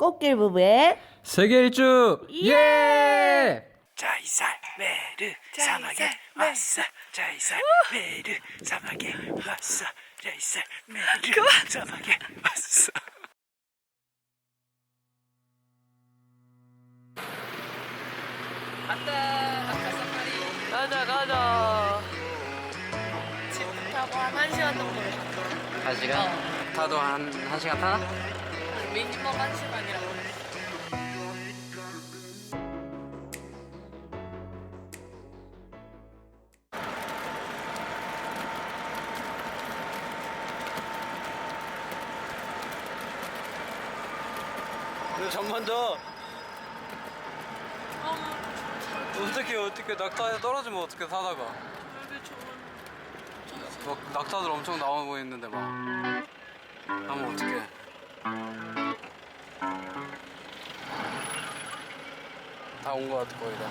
꽃길 부부의 세계 일주. 예! 자이살 메르 사막에 왔어. 자이살 메르 사막에 왔어. 자이살 메르 사막에 왔어. 가자 가자. 집 타고 한 1시간 정도 걸렸어 한 시간? 타도 한, 한 시간 타나? 미니멈 1시간이라고. 잠만 자 어떻게 어떻게 낙타에 떨어지면 어떻게 사다가? 막 낙타들 엄청 나와 보이는데 막. 하면 어떡해 다온거 같아 거의 다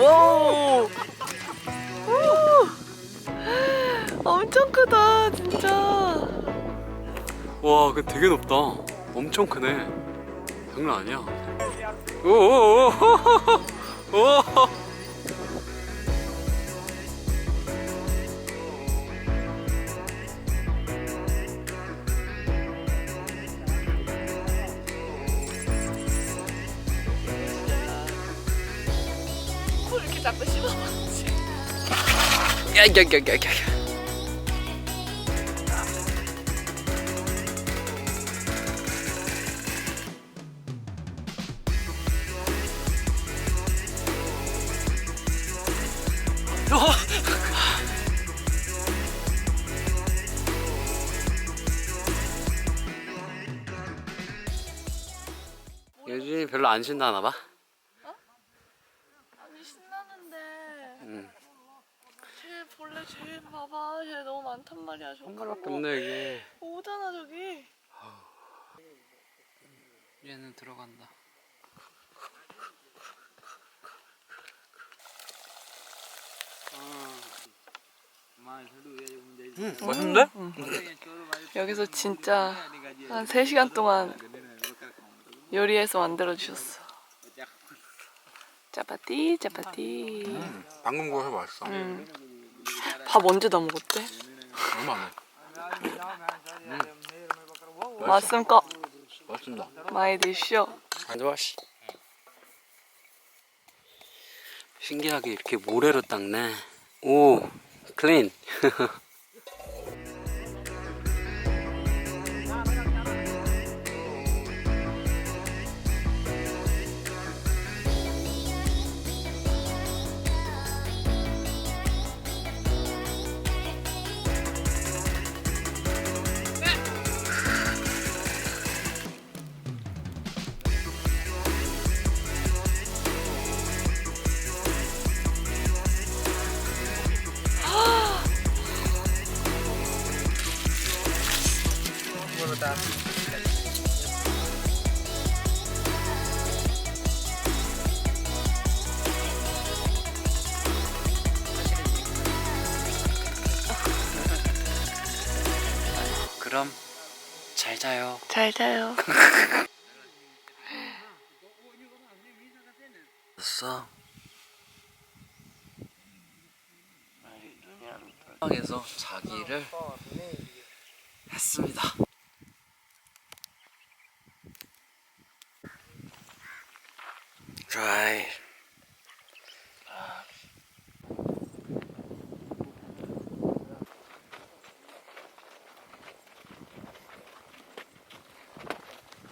오! 엄청 크다 진짜 와, 그 되게 높다. 엄청 크네. 장난 아니야. 오오오. 오. 자꾸 씹어먹지 야야야야야. 예준이 별로 안 신나나 봐. 아니 신나는데 응. 쟤 벌레 쟤 봐봐 쟤 너무 많단 말이야 저한큰 마리밖에 거. 없네 이게. 오잖아 저기 얘는 들어간다. 음, 맛있는데? 여기서 진짜 한 3시간 동안 요리해서 만들어 주셨어 짜파티 짜파티 방금 구워서 맛있어. 음. 밥 언제 다 먹었대? 얼마 안 해. 맞습니까? 맛있습니다. 많이 드시오 안좋아씨 신기하게 이렇게 모래로 닦네. 오, 클린. 그럼 잘 자요. 잘 자요 됐어. 방에서 자기를 했습니다. 드라이.